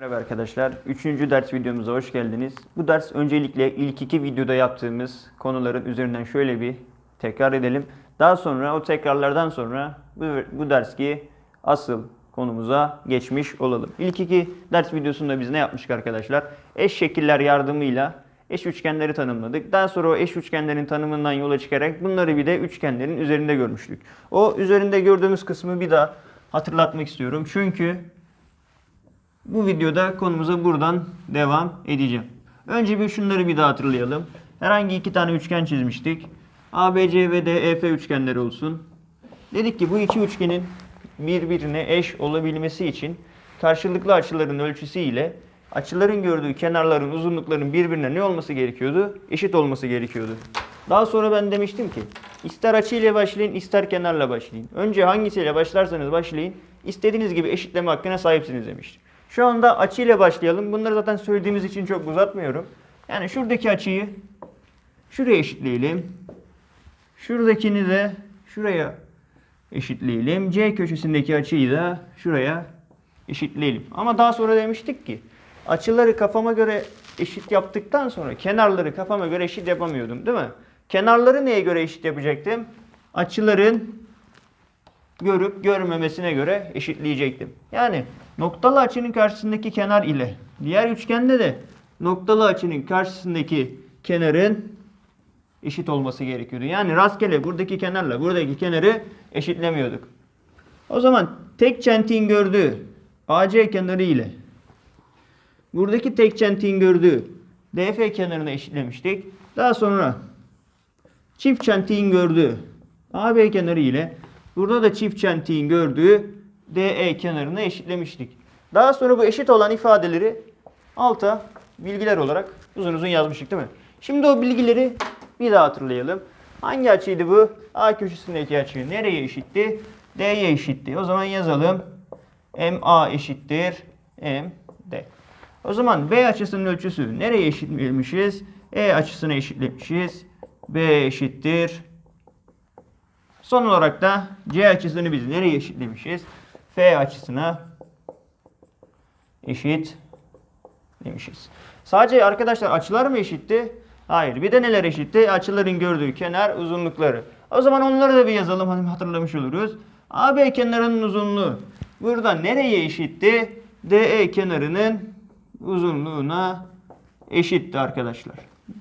Merhaba arkadaşlar. Üçüncü ders videomuza hoş geldiniz. Bu ders öncelikle ilk iki videoda yaptığımız konuların üzerinden şöyle bir tekrar edelim. Daha sonra o tekrarlardan sonra bu, bu derski asıl konumuza geçmiş olalım. İlk iki ders videosunda biz ne yapmıştık arkadaşlar? Eş şekiller yardımıyla eş üçgenleri tanımladık. Daha sonra o eş üçgenlerin tanımından yola çıkarak bunları bir de üçgenlerin üzerinde görmüştük. O üzerinde gördüğümüz kısmı bir daha hatırlatmak istiyorum. Çünkü bu videoda konumuza buradan devam edeceğim. Önce bir şunları bir daha hatırlayalım. Herhangi iki tane üçgen çizmiştik. ABC ve DEF üçgenleri olsun. Dedik ki bu iki üçgenin birbirine eş olabilmesi için karşılıklı açıların ölçüsü ile açıların gördüğü kenarların uzunlukların birbirine ne olması gerekiyordu? Eşit olması gerekiyordu. Daha sonra ben demiştim ki ister açı ile başlayın ister kenarla başlayın. Önce hangisiyle başlarsanız başlayın istediğiniz gibi eşitleme hakkına sahipsiniz demiştim. Şu anda açı ile başlayalım. Bunları zaten söylediğimiz için çok uzatmıyorum. Yani şuradaki açıyı şuraya eşitleyelim. Şuradakini de şuraya eşitleyelim. C köşesindeki açıyı da şuraya eşitleyelim. Ama daha sonra demiştik ki açıları kafama göre eşit yaptıktan sonra kenarları kafama göre eşit yapamıyordum değil mi? Kenarları neye göre eşit yapacaktım? Açıların görüp görmemesine göre eşitleyecektim. Yani noktalı açının karşısındaki kenar ile diğer üçgende de noktalı açının karşısındaki kenarın eşit olması gerekiyordu. Yani rastgele buradaki kenarla buradaki kenarı eşitlemiyorduk. O zaman tek çentiğin gördüğü AC kenarı ile buradaki tek çentiğin gördüğü DF kenarını eşitlemiştik. Daha sonra çift çentiğin gördüğü AB kenarı ile burada da çift çentiğin gördüğü DE kenarını eşitlemiştik. Daha sonra bu eşit olan ifadeleri alta bilgiler olarak uzun uzun yazmıştık değil mi? Şimdi o bilgileri bir daha hatırlayalım. Hangi açıydı bu? A köşesindeki açı nereye eşitti? D'ye eşitti. O zaman yazalım. MA eşittir MD. O zaman B açısının ölçüsü nereye eşitlemişiz? E açısına eşitlemişiz. B eşittir. Son olarak da C açısını biz nereye eşitlemişiz? F açısına eşit demişiz. Sadece arkadaşlar açılar mı eşitti? Hayır. Bir de neler eşitti? Açıların gördüğü kenar uzunlukları. O zaman onları da bir yazalım. Hani hatırlamış oluruz. AB kenarının uzunluğu. Burada nereye eşitti? DE kenarının uzunluğuna eşitti arkadaşlar.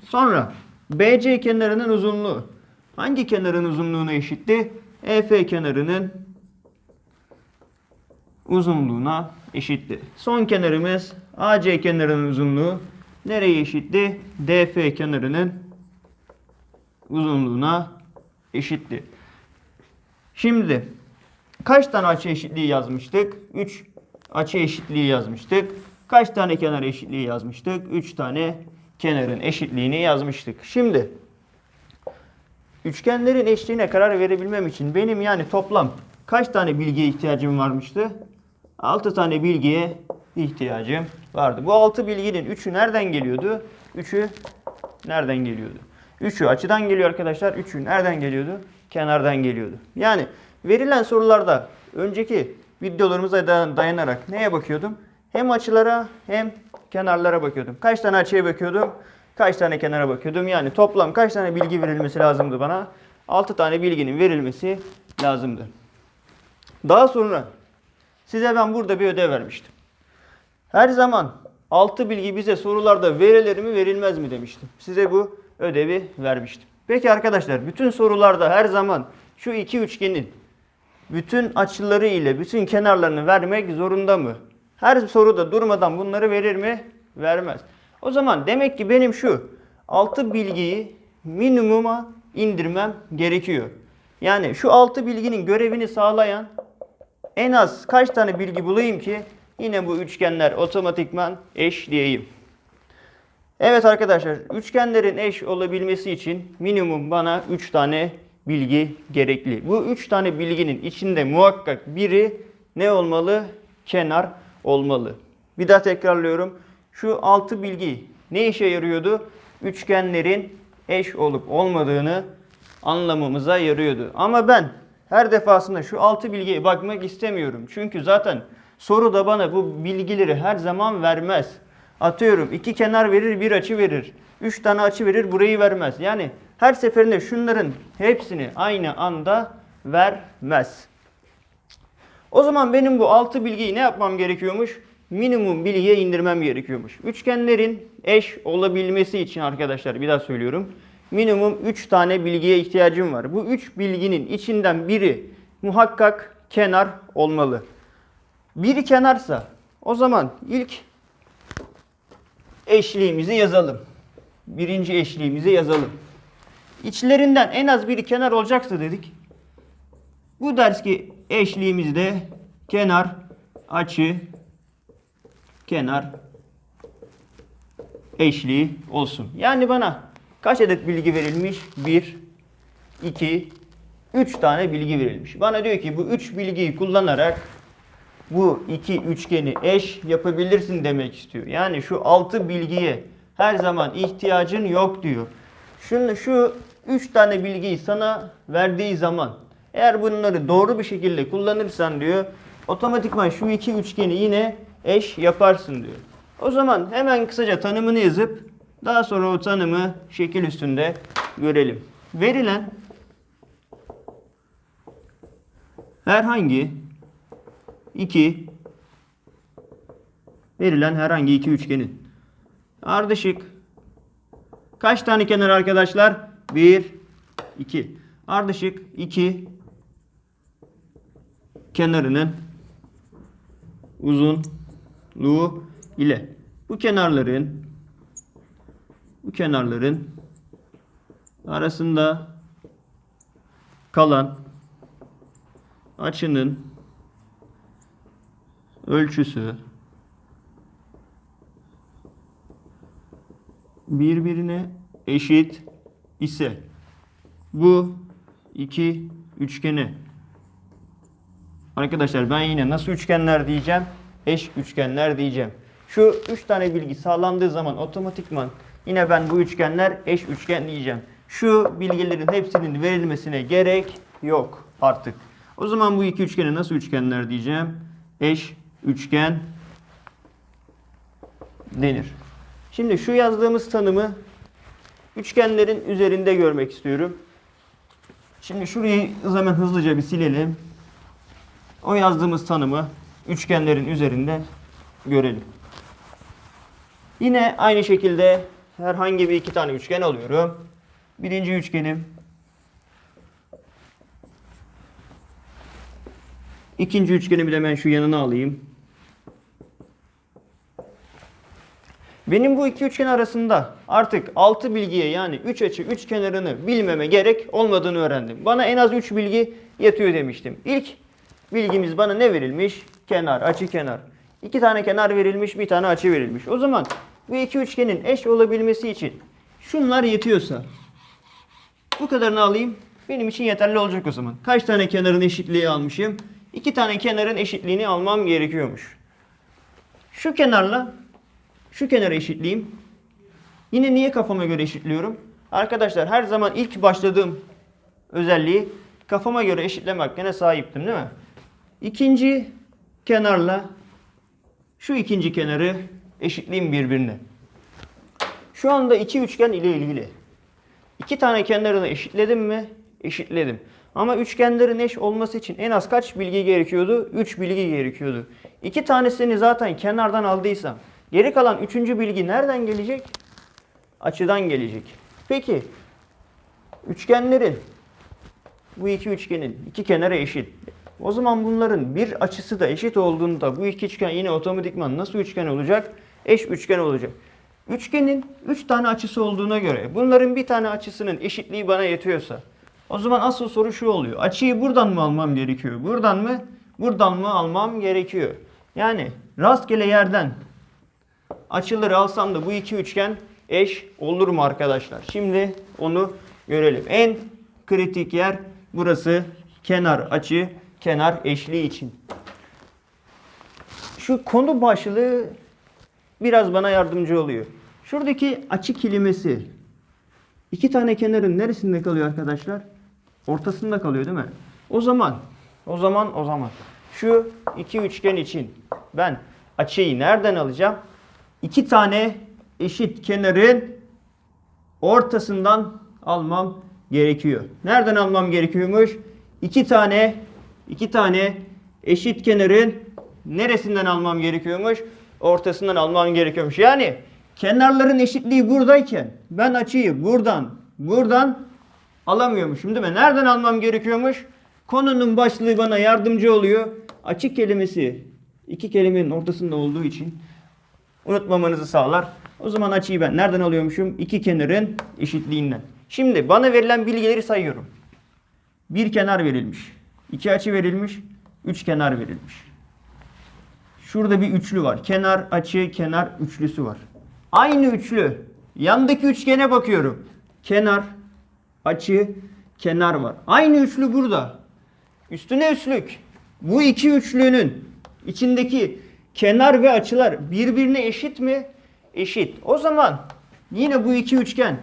Sonra BC kenarının uzunluğu. Hangi kenarın uzunluğuna eşitti? EF kenarının uzunluğuna eşitti. Son kenarımız AC kenarının uzunluğu nereye eşitti? DF kenarının uzunluğuna eşitti. Şimdi kaç tane açı eşitliği yazmıştık? 3 açı eşitliği yazmıştık. Kaç tane kenar eşitliği yazmıştık? 3 tane kenarın eşitliğini yazmıştık. Şimdi üçgenlerin eşliğine karar verebilmem için benim yani toplam kaç tane bilgiye ihtiyacım varmıştı? 6 tane bilgiye ihtiyacım vardı. Bu 6 bilginin 3'ü nereden geliyordu? 3'ü nereden geliyordu? 3'ü açıdan geliyor arkadaşlar. 3'ü nereden geliyordu? Kenardan geliyordu. Yani verilen sorularda önceki videolarımıza da- dayanarak neye bakıyordum? Hem açılara hem kenarlara bakıyordum. Kaç tane açıya bakıyordum? Kaç tane kenara bakıyordum? Yani toplam kaç tane bilgi verilmesi lazımdı bana? 6 tane bilginin verilmesi lazımdı. Daha sonra size ben burada bir ödev vermiştim. Her zaman 6 bilgi bize sorularda verilir mi verilmez mi demiştim. Size bu ödevi vermiştim. Peki arkadaşlar bütün sorularda her zaman şu iki üçgenin bütün açıları ile bütün kenarlarını vermek zorunda mı? Her soruda durmadan bunları verir mi? Vermez. O zaman demek ki benim şu 6 bilgiyi minimuma indirmem gerekiyor. Yani şu 6 bilginin görevini sağlayan en az kaç tane bilgi bulayım ki yine bu üçgenler otomatikman eş diyeyim. Evet arkadaşlar üçgenlerin eş olabilmesi için minimum bana 3 tane bilgi gerekli. Bu 3 tane bilginin içinde muhakkak biri ne olmalı? Kenar olmalı. Bir daha tekrarlıyorum. Şu 6 bilgi ne işe yarıyordu? Üçgenlerin eş olup olmadığını anlamamıza yarıyordu. Ama ben her defasında şu 6 bilgiye bakmak istemiyorum. Çünkü zaten soru da bana bu bilgileri her zaman vermez. Atıyorum iki kenar verir bir açı verir. Üç tane açı verir burayı vermez. Yani her seferinde şunların hepsini aynı anda vermez. O zaman benim bu altı bilgiyi ne yapmam gerekiyormuş? Minimum bilgiye indirmem gerekiyormuş. Üçgenlerin eş olabilmesi için arkadaşlar bir daha söylüyorum. Minimum 3 tane bilgiye ihtiyacım var. Bu 3 bilginin içinden biri muhakkak kenar olmalı. Biri kenarsa o zaman ilk eşliğimizi yazalım. Birinci eşliğimizi yazalım. İçlerinden en az biri kenar olacaksa dedik. Bu derski eşliğimizde kenar, açı, kenar eşliği olsun. Yani bana kaç adet bilgi verilmiş? 1, 2, 3 tane bilgi verilmiş. Bana diyor ki bu 3 bilgiyi kullanarak bu iki üçgeni eş yapabilirsin demek istiyor. Yani şu 6 bilgiye her zaman ihtiyacın yok diyor. Şunu, şu 3 tane bilgiyi sana verdiği zaman eğer bunları doğru bir şekilde kullanırsan diyor otomatikman şu iki üçgeni yine eş yaparsın diyor. O zaman hemen kısaca tanımını yazıp daha sonra o tanımı şekil üstünde görelim. Verilen herhangi iki verilen herhangi iki üçgenin ardışık kaç tane kenar arkadaşlar? 1 2 ardışık 2 kenarının uzunluğu ile bu kenarların bu kenarların arasında kalan açının ölçüsü birbirine eşit ise bu iki üçgeni Arkadaşlar ben yine nasıl üçgenler diyeceğim? Eş üçgenler diyeceğim. Şu üç tane bilgi sağlandığı zaman otomatikman yine ben bu üçgenler eş üçgen diyeceğim. Şu bilgilerin hepsinin verilmesine gerek yok artık. O zaman bu iki üçgene nasıl üçgenler diyeceğim? Eş üçgen denir. Şimdi şu yazdığımız tanımı üçgenlerin üzerinde görmek istiyorum. Şimdi şurayı hemen hızlıca bir silelim. O yazdığımız tanımı üçgenlerin üzerinde görelim. Yine aynı şekilde herhangi bir iki tane üçgen alıyorum. Birinci üçgenim. İkinci üçgenimi de hemen şu yanına alayım. Benim bu iki üçgen arasında artık 6 bilgiye yani 3 açı 3 kenarını bilmeme gerek olmadığını öğrendim. Bana en az 3 bilgi yetiyor demiştim. İlk bilgimiz bana ne verilmiş? Kenar, açı kenar. İki tane kenar verilmiş, bir tane açı verilmiş. O zaman bu iki üçgenin eş olabilmesi için şunlar yetiyorsa bu kadarını alayım. Benim için yeterli olacak o zaman. Kaç tane kenarın eşitliği almışım? İki tane kenarın eşitliğini almam gerekiyormuş. Şu kenarla şu kenarı eşitleyeyim. Yine niye kafama göre eşitliyorum? Arkadaşlar her zaman ilk başladığım özelliği kafama göre eşitleme hakkına sahiptim değil mi? İkinci kenarla şu ikinci kenarı eşitleyeyim birbirine. Şu anda iki üçgen ile ilgili. İki tane kenarını eşitledim mi? Eşitledim. Ama üçgenlerin eş olması için en az kaç bilgi gerekiyordu? 3 bilgi gerekiyordu. İki tanesini zaten kenardan aldıysam geri kalan üçüncü bilgi nereden gelecek? Açıdan gelecek. Peki üçgenlerin bu iki üçgenin iki kenarı eşit. O zaman bunların bir açısı da eşit olduğunda bu iki üçgen yine otomatikman nasıl üçgen olacak? Eş üçgen olacak. Üçgenin 3 tane açısı olduğuna göre bunların bir tane açısının eşitliği bana yetiyorsa o zaman asıl soru şu oluyor. Açıyı buradan mı almam gerekiyor? Buradan mı? Buradan mı almam gerekiyor? Yani rastgele yerden açıları alsam da bu iki üçgen eş olur mu arkadaşlar? Şimdi onu görelim. En kritik yer burası kenar açı kenar eşliği için. Şu konu başlığı biraz bana yardımcı oluyor. Şuradaki açı kelimesi iki tane kenarın neresinde kalıyor arkadaşlar? Ortasında kalıyor değil mi? O zaman, o zaman, o zaman Şu iki üçgen için ben açıyı nereden alacağım? İki tane eşit kenarın ortasından almam gerekiyor. Nereden almam gerekiyormuş? İki tane iki tane eşit kenarın neresinden almam gerekiyormuş? Ortasından almam gerekiyormuş. Yani kenarların eşitliği buradayken ben açıyı buradan buradan alamıyormuşum değil mi? Nereden almam gerekiyormuş? Konunun başlığı bana yardımcı oluyor. Açı kelimesi iki kelimenin ortasında olduğu için unutmamanızı sağlar. O zaman açıyı ben nereden alıyormuşum? İki kenarın eşitliğinden. Şimdi bana verilen bilgileri sayıyorum. Bir kenar verilmiş. iki açı verilmiş. Üç kenar verilmiş. Şurada bir üçlü var. Kenar, açı, kenar üçlüsü var. Aynı üçlü. Yandaki üçgene bakıyorum. Kenar, açı, kenar var. Aynı üçlü burada. Üstüne üstlük. Bu iki üçlünün içindeki kenar ve açılar birbirine eşit mi? Eşit. O zaman yine bu iki üçgen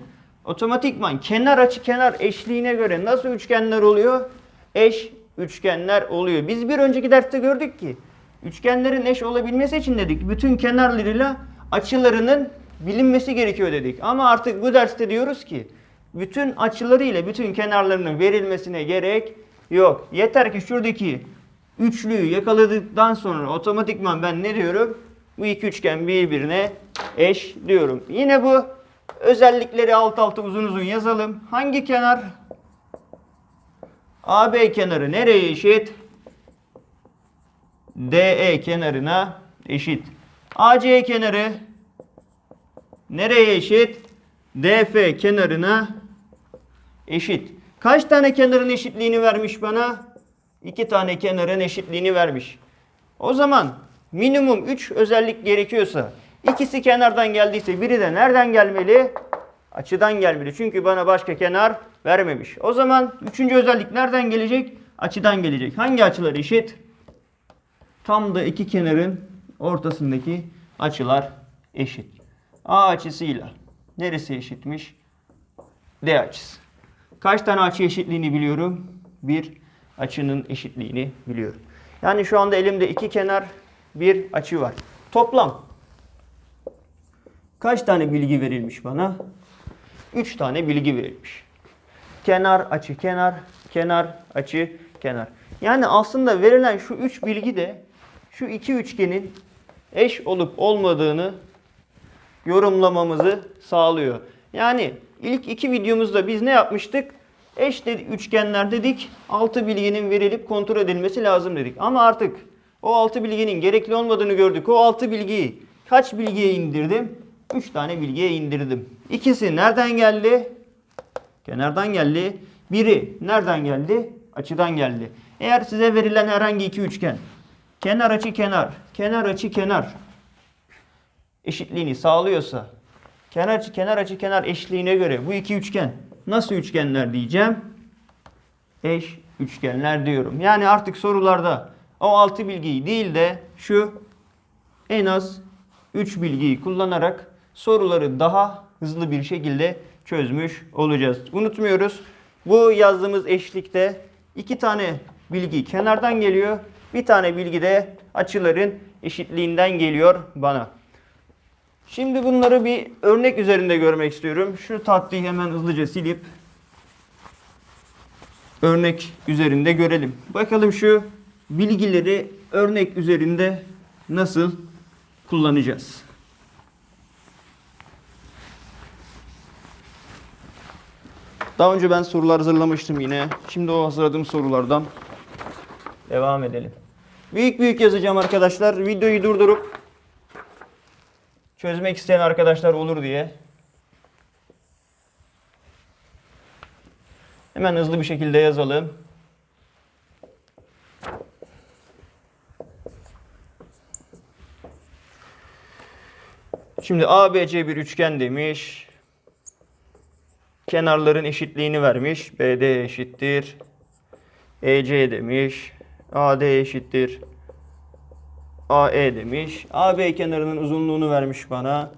otomatikman kenar açı kenar eşliğine göre nasıl üçgenler oluyor? Eş üçgenler oluyor. Biz bir önceki derste gördük ki üçgenlerin eş olabilmesi için dedik bütün kenarlarıyla açılarının bilinmesi gerekiyor dedik. Ama artık bu derste diyoruz ki bütün açıları ile bütün kenarlarının verilmesine gerek yok. Yeter ki şuradaki üçlüyü yakaladıktan sonra otomatikman ben ne diyorum? Bu iki üçgen birbirine eş diyorum. Yine bu özellikleri alt alta uzun uzun yazalım. Hangi kenar? AB kenarı nereye eşit? DE kenarına eşit. AC kenarı nereye eşit? DF kenarına eşit. Kaç tane kenarın eşitliğini vermiş bana? İki tane kenarın eşitliğini vermiş. O zaman minimum 3 özellik gerekiyorsa ikisi kenardan geldiyse biri de nereden gelmeli? Açıdan gelmeli. Çünkü bana başka kenar vermemiş. O zaman üçüncü özellik nereden gelecek? Açıdan gelecek. Hangi açılar eşit? Tam da iki kenarın ortasındaki açılar eşit. A açısıyla neresi eşitmiş? D açısı. Kaç tane açı eşitliğini biliyorum? Bir açının eşitliğini biliyorum. Yani şu anda elimde iki kenar, bir açı var. Toplam kaç tane bilgi verilmiş bana? Üç tane bilgi verilmiş. Kenar, açı, kenar, kenar, açı, kenar. Yani aslında verilen şu üç bilgi de şu iki üçgenin eş olup olmadığını yorumlamamızı sağlıyor. Yani ilk iki videomuzda biz ne yapmıştık? Eş dedi, üçgenler dedik. Altı bilginin verilip kontrol edilmesi lazım dedik. Ama artık o altı bilginin gerekli olmadığını gördük. O altı bilgiyi kaç bilgiye indirdim? Üç tane bilgiye indirdim. İkisi nereden geldi? Kenardan geldi. Biri nereden geldi? Açıdan geldi. Eğer size verilen herhangi iki üçgen kenar açı kenar, kenar açı kenar eşitliğini sağlıyorsa kenar açı kenar açı kenar eşliğine göre bu iki üçgen nasıl üçgenler diyeceğim? Eş üçgenler diyorum. Yani artık sorularda o altı bilgiyi değil de şu en az 3 bilgiyi kullanarak soruları daha hızlı bir şekilde çözmüş olacağız. Unutmuyoruz. Bu yazdığımız eşlikte iki tane bilgi kenardan geliyor. Bir tane bilgi de açıların eşitliğinden geliyor bana. Şimdi bunları bir örnek üzerinde görmek istiyorum. Şu tatlıyı hemen hızlıca silip örnek üzerinde görelim. Bakalım şu bilgileri örnek üzerinde nasıl kullanacağız. Daha önce ben sorular hazırlamıştım yine. Şimdi o hazırladığım sorulardan devam edelim. Büyük büyük yazacağım arkadaşlar. Videoyu durdurup çözmek isteyen arkadaşlar olur diye. Hemen hızlı bir şekilde yazalım. Şimdi ABC bir üçgen demiş. Kenarların eşitliğini vermiş. BD eşittir. EC demiş. AD eşittir. AE demiş. AB kenarının uzunluğunu vermiş bana.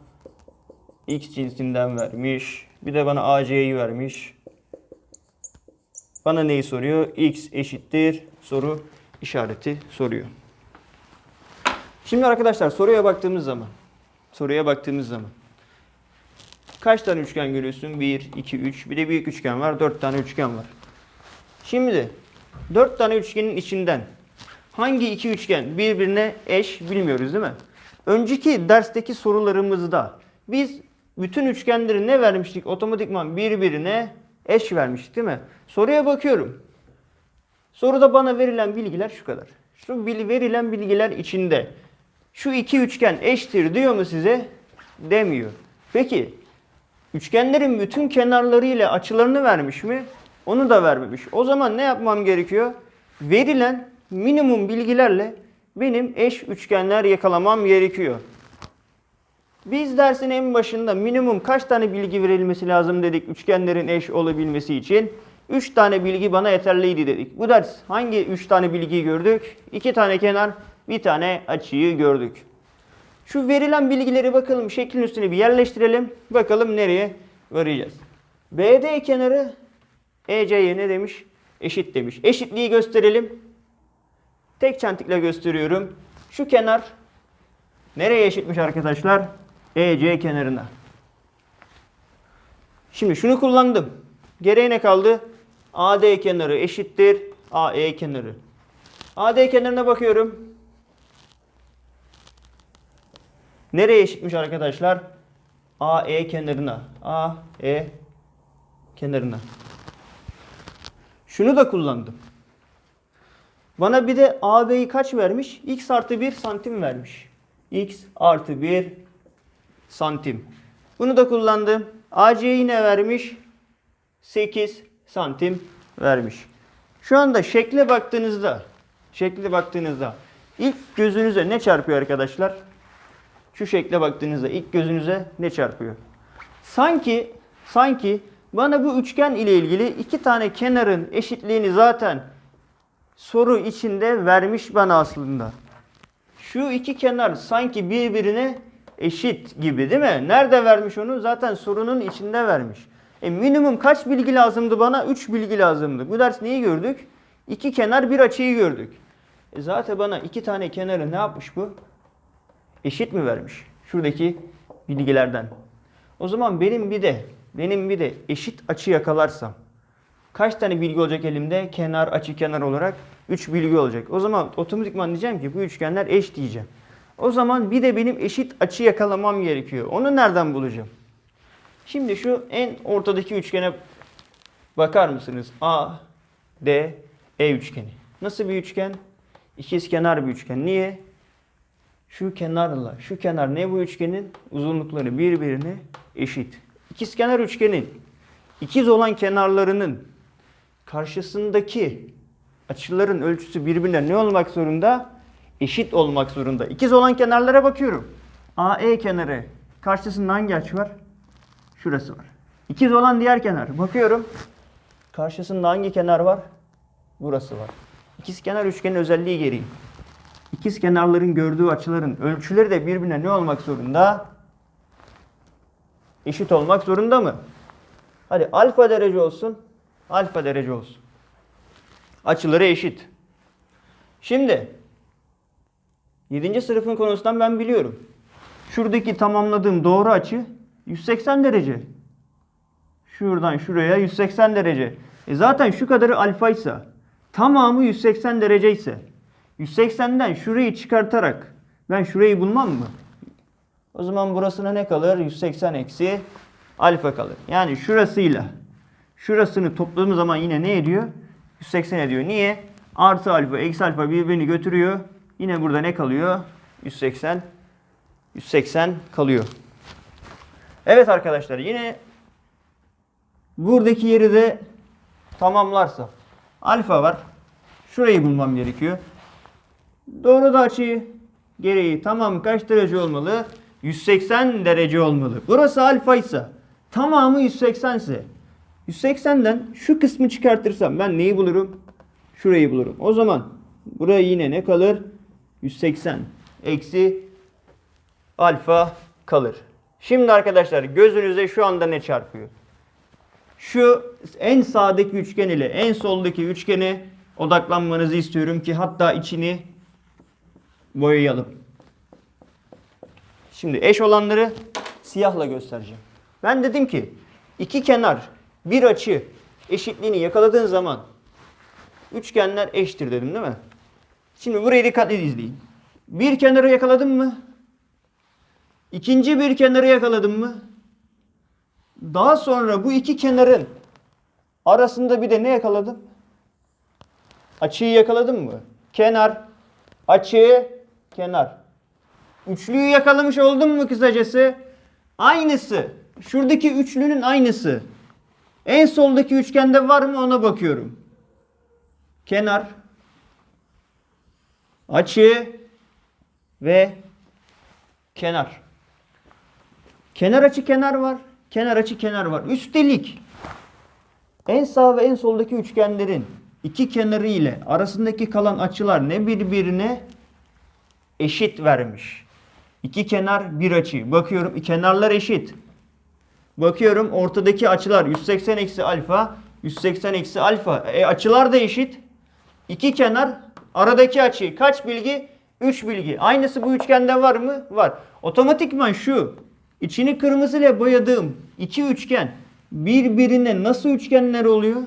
X cinsinden vermiş. Bir de bana AC'yi vermiş. Bana neyi soruyor? X eşittir. Soru işareti soruyor. Şimdi arkadaşlar soruya baktığımız zaman soruya baktığımız zaman kaç tane üçgen görüyorsun? 1, 2, 3. Bir de büyük üçgen var. 4 tane üçgen var. Şimdi 4 tane üçgenin içinden hangi iki üçgen birbirine eş bilmiyoruz değil mi? Önceki dersteki sorularımızda biz bütün üçgenleri ne vermiştik? Otomatikman birbirine eş vermiştik değil mi? Soruya bakıyorum. Soruda bana verilen bilgiler şu kadar. Şu verilen bilgiler içinde şu iki üçgen eşittir diyor mu size? Demiyor. Peki üçgenlerin bütün kenarları ile açılarını vermiş mi? Onu da vermemiş. O zaman ne yapmam gerekiyor? Verilen minimum bilgilerle benim eş üçgenler yakalamam gerekiyor. Biz dersin en başında minimum kaç tane bilgi verilmesi lazım dedik üçgenlerin eş olabilmesi için? 3 tane bilgi bana yeterliydi dedik. Bu ders hangi 3 tane bilgiyi gördük? 2 tane kenar, bir tane açıyı gördük. Şu verilen bilgileri bakalım şeklin üstüne bir yerleştirelim. Bakalım nereye varacağız. BD kenarı EC'ye ne demiş? Eşit demiş. Eşitliği gösterelim. Tek çentikle gösteriyorum. Şu kenar nereye eşitmiş arkadaşlar? EC kenarına. Şimdi şunu kullandım. Geriye ne kaldı? AD kenarı eşittir AE kenarı. AD kenarına bakıyorum. Nereye eşitmiş arkadaşlar? AE kenarına. AE kenarına. Şunu da kullandım. Bana bir de AB'yi kaç vermiş? X artı 1 santim vermiş. X artı 1 santim. Bunu da kullandım. AC'yi ne vermiş? 8 santim vermiş. Şu anda şekle baktığınızda, şekle baktığınızda ilk gözünüze ne çarpıyor arkadaşlar? Şu şekle baktığınızda ilk gözünüze ne çarpıyor? Sanki sanki bana bu üçgen ile ilgili iki tane kenarın eşitliğini zaten soru içinde vermiş bana aslında. Şu iki kenar sanki birbirine eşit gibi değil mi? Nerede vermiş onu? Zaten sorunun içinde vermiş. E minimum kaç bilgi lazımdı bana? 3 bilgi lazımdı. Bu ders neyi gördük? İki kenar bir açıyı gördük. E zaten bana iki tane kenarı ne yapmış bu? Eşit mi vermiş? Şuradaki bilgilerden. O zaman benim bir de benim bir de eşit açı yakalarsam kaç tane bilgi olacak elimde? Kenar, açı, kenar olarak 3 bilgi olacak. O zaman otomatikman diyeceğim ki bu üçgenler eş diyeceğim. O zaman bir de benim eşit açı yakalamam gerekiyor. Onu nereden bulacağım? Şimdi şu en ortadaki üçgene bakar mısınız? A, D, E üçgeni. Nasıl bir üçgen? İkizkenar bir üçgen. Niye? Şu kenarla şu kenar ne bu üçgenin? Uzunlukları birbirine eşit. İkizkenar üçgenin ikiz olan kenarlarının karşısındaki açıların ölçüsü birbirine ne olmak zorunda? Eşit olmak zorunda. İkiz olan kenarlara bakıyorum. AE kenarı karşısında hangi açı var? Şurası var. İkiz olan diğer kenar. Bakıyorum. Karşısında hangi kenar var? Burası var. İkiz kenar üçgenin özelliği gereği. İkiz kenarların gördüğü açıların ölçüleri de birbirine ne olmak zorunda? Eşit olmak zorunda mı? Hadi alfa derece olsun. Alfa derece olsun. Açıları eşit. Şimdi 7. sınıfın konusundan ben biliyorum. Şuradaki tamamladığım doğru açı 180 derece. Şuradan şuraya 180 derece. E zaten şu kadarı alfaysa tamamı 180 derece ise 180'den şurayı çıkartarak ben şurayı bulmam mı? O zaman burasına ne kalır? 180 eksi alfa kalır. Yani şurasıyla şurasını topladığımız zaman yine ne ediyor? 180 ediyor. Niye? Artı alfa, eksi alfa birbirini götürüyor. Yine burada ne kalıyor? 180. 180 kalıyor. Evet arkadaşlar yine buradaki yeri de tamamlarsa alfa var. Şurayı bulmam gerekiyor. Doğru da açıyı gereği tamam kaç derece olmalı? 180 derece olmalı. Burası alfa ise tamamı 180 ise 180'den şu kısmı çıkartırsam ben neyi bulurum? Şurayı bulurum. O zaman buraya yine ne kalır? 180 eksi alfa kalır. Şimdi arkadaşlar gözünüze şu anda ne çarpıyor? Şu en sağdaki üçgen ile en soldaki üçgeni odaklanmanızı istiyorum ki hatta içini boyayalım. Şimdi eş olanları siyahla göstereceğim. Ben dedim ki iki kenar bir açı eşitliğini yakaladığın zaman üçgenler eşittir dedim değil mi? Şimdi burayı dikkatli izleyin. Bir kenarı yakaladım mı? İkinci bir kenarı yakaladım mı? Daha sonra bu iki kenarın arasında bir de ne yakaladım? Açıyı yakaladım mı? Kenar, açı, kenar. Üçlüyü yakalamış oldum mu kısacası? Aynısı. Şuradaki üçlünün aynısı. En soldaki üçgende var mı ona bakıyorum. Kenar, açı ve kenar. Kenar açı kenar var. Kenar açı kenar var. Üstelik en sağ ve en soldaki üçgenlerin iki kenarı ile arasındaki kalan açılar ne birbirine eşit vermiş. İki kenar bir açı. Bakıyorum kenarlar eşit. Bakıyorum ortadaki açılar 180 eksi alfa, 180 eksi alfa. E açılar da eşit. İki kenar aradaki açı kaç bilgi? 3 bilgi. Aynısı bu üçgende var mı? Var. Otomatikman şu içini kırmızıyla boyadığım iki üçgen birbirine nasıl üçgenler oluyor?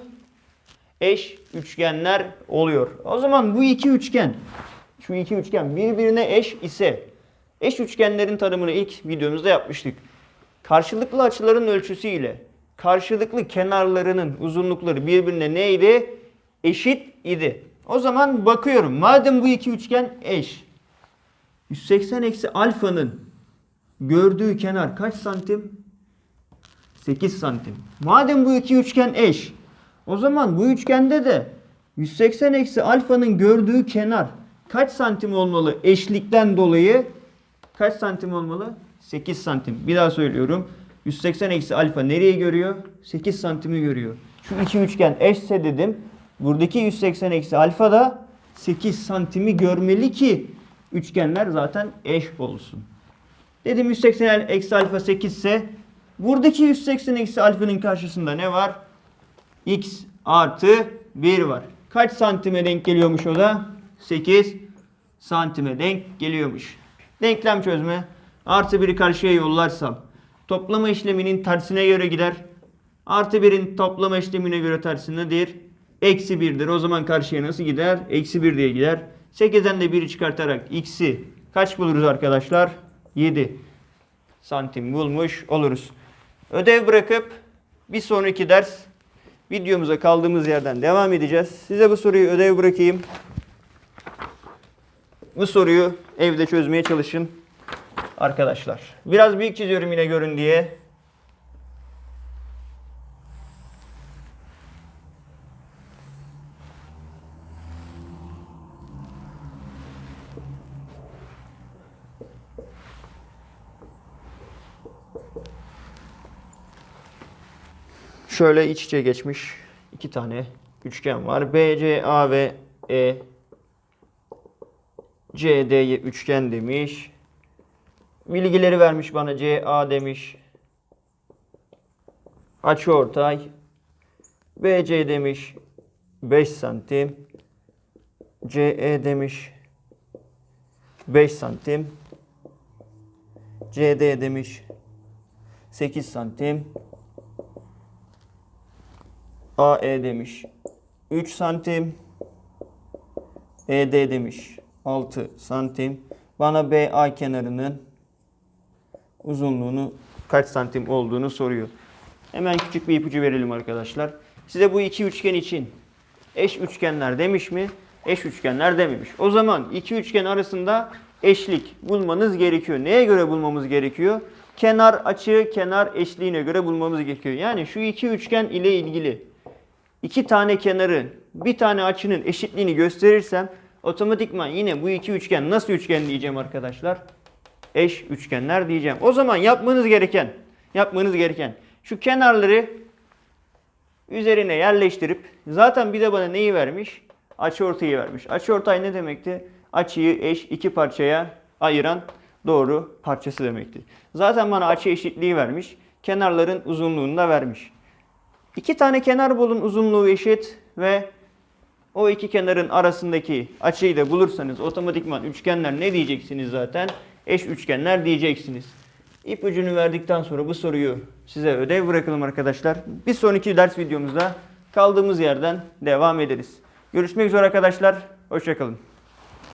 Eş üçgenler oluyor. O zaman bu iki üçgen şu iki üçgen birbirine eş ise eş üçgenlerin tanımını ilk videomuzda yapmıştık. Karşılıklı açıların ölçüsü ile karşılıklı kenarlarının uzunlukları birbirine neydi? Eşit idi. O zaman bakıyorum. Madem bu iki üçgen eş. 180 eksi alfanın gördüğü kenar kaç santim? 8 santim. Madem bu iki üçgen eş. O zaman bu üçgende de 180 eksi alfanın gördüğü kenar kaç santim olmalı? Eşlikten dolayı kaç santim olmalı? 8 santim. Bir daha söylüyorum. 180 eksi alfa nereyi görüyor? 8 santimi görüyor. Şu iki üçgen eşse dedim. Buradaki 180 eksi alfa da 8 santimi görmeli ki üçgenler zaten eş olsun. Dedim 180 eksi alfa 8 ise buradaki 180 eksi alfanın karşısında ne var? x artı 1 var. Kaç santime denk geliyormuş o da? 8 santime denk geliyormuş. Denklem çözme. Artı 1'i karşıya yollarsam toplama işleminin tersine göre gider. Artı 1'in toplama işlemine göre tersinedir. Eksi 1'dir. O zaman karşıya nasıl gider? Eksi 1 diye gider. 8'den de 1'i çıkartarak x'i kaç buluruz arkadaşlar? 7 santim bulmuş oluruz. Ödev bırakıp bir sonraki ders videomuza kaldığımız yerden devam edeceğiz. Size bu soruyu ödev bırakayım. Bu soruyu evde çözmeye çalışın arkadaşlar. Biraz büyük çiziyorum yine görün diye. Şöyle iç içe geçmiş iki tane üçgen var. BC, A ve E CD'ye üçgen demiş. Bilgileri vermiş bana. CA demiş. Açıortay. BC demiş. 5 santim. CE demiş. 5 santim. CD demiş. 8 santim. AE demiş 3 santim. ED demiş 6 santim. Bana BA kenarının uzunluğunu kaç santim olduğunu soruyor. Hemen küçük bir ipucu verelim arkadaşlar. Size bu iki üçgen için eş üçgenler demiş mi? Eş üçgenler dememiş. O zaman iki üçgen arasında eşlik bulmanız gerekiyor. Neye göre bulmamız gerekiyor? Kenar açı kenar eşliğine göre bulmamız gerekiyor. Yani şu iki üçgen ile ilgili iki tane kenarı bir tane açının eşitliğini gösterirsem otomatikman yine bu iki üçgen nasıl üçgen diyeceğim arkadaşlar? Eş üçgenler diyeceğim. O zaman yapmanız gereken yapmanız gereken şu kenarları üzerine yerleştirip zaten bir de bana neyi vermiş? Açıortayı vermiş. Açıortay ne demekti? Açıyı eş iki parçaya ayıran doğru parçası demekti. Zaten bana açı eşitliği vermiş. Kenarların uzunluğunu da vermiş. İki tane kenar bulun uzunluğu eşit ve O iki kenarın arasındaki açıyı da bulursanız otomatikman üçgenler ne diyeceksiniz zaten? Eş üçgenler diyeceksiniz. İpucunu verdikten sonra bu soruyu size ödev bırakalım arkadaşlar. Bir sonraki ders videomuzda kaldığımız yerden devam ederiz. Görüşmek üzere arkadaşlar. Hoşçakalın.